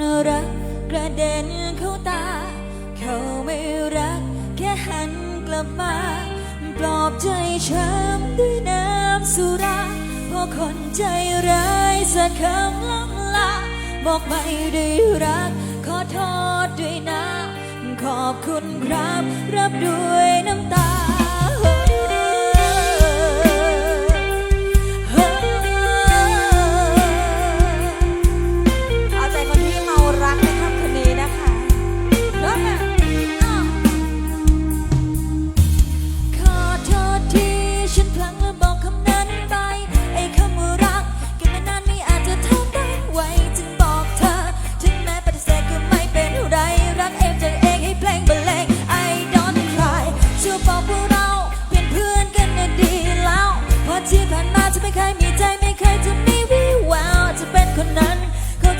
นรักกระเด็นเข้าตา เขาไม่รักแค่หันกลับมา ปลอบใจช้ำด้วยน้ำสุราเพราะคนใจร้ายสักคำล่ำลาบอกไม่ได้รัก ขอโทษด้วยนะ ขอบคุณครับ รับด้วยน้ำ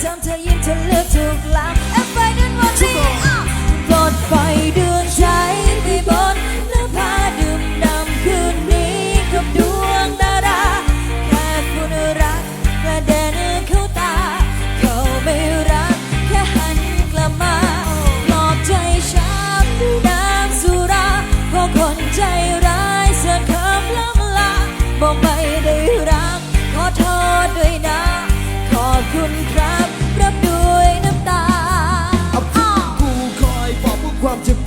ทำเธอยิ้มเธอเลือกถูกแล้ว If I didn't want to ปลดไฟดวงใจไปบนหน้าผาดื่มดำคืนนี้กับดวงดาราแค่คุณรักกระเด็นเข้าตา เขาไม่รักแค่หันกลับมาปลอบใจช้ำด้วยน้ำสุราเพราะคนใจร้ายสักคำล้ำลาบอกไม่ได้รักขอโทษด้วยนะขอบคุณ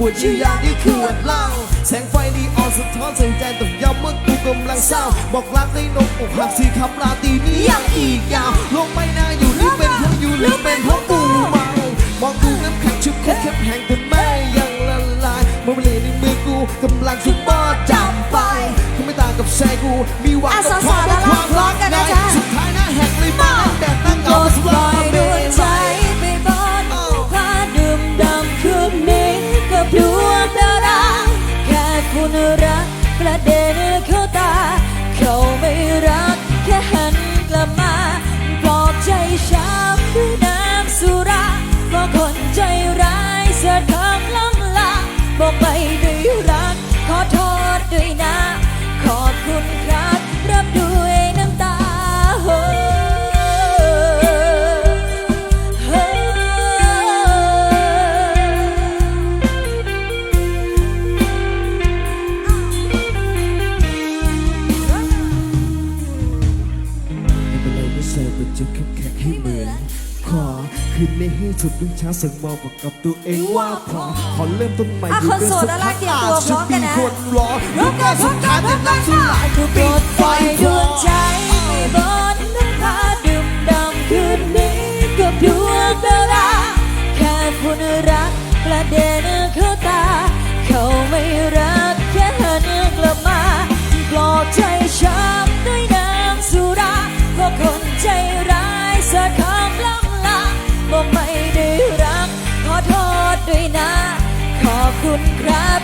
วามเจ็บปวดชื่อยาที่ขวดเหล้าแสงไฟนีออนสะท้อนแสงใจต้องย้ำเมื่อกูกำลังเศร้า บอกรักในนมอกหักสี่คำลาตีนี้ยังอีกยาวลงไม่น่าอยู่หรือเป็นเพราะอยู่หรือเป็นเพราะกูเมามองดูน้ำแข็งชุบแค่แข็งแห้งแต่แม่ยังละลายมองไปเลยในมือกูกำลังถูกบอดจับไปคงไม่ต่างกับแชกูมีหวังกับควา ไม่ อนขอคืนนี้ให้สุดดึงช้าสึกมองบอกกับตัวเองว่าพอขอเริ่มต้นใหม่อะอยู่คนเป็นโสดสักอะไรพักเตรียมอาตัวจจะพร้อมกัมีนนะคนรอรู้ก็สุดท้ายจะนับสุดท้ายคือปลปิดดไฟไฟดวงใจให้บนน้ำพาดื่มดำคืนนี้กับดวงดาราแค่คุณรักกระเด็น ด้วยนะ ขอบคุณครับ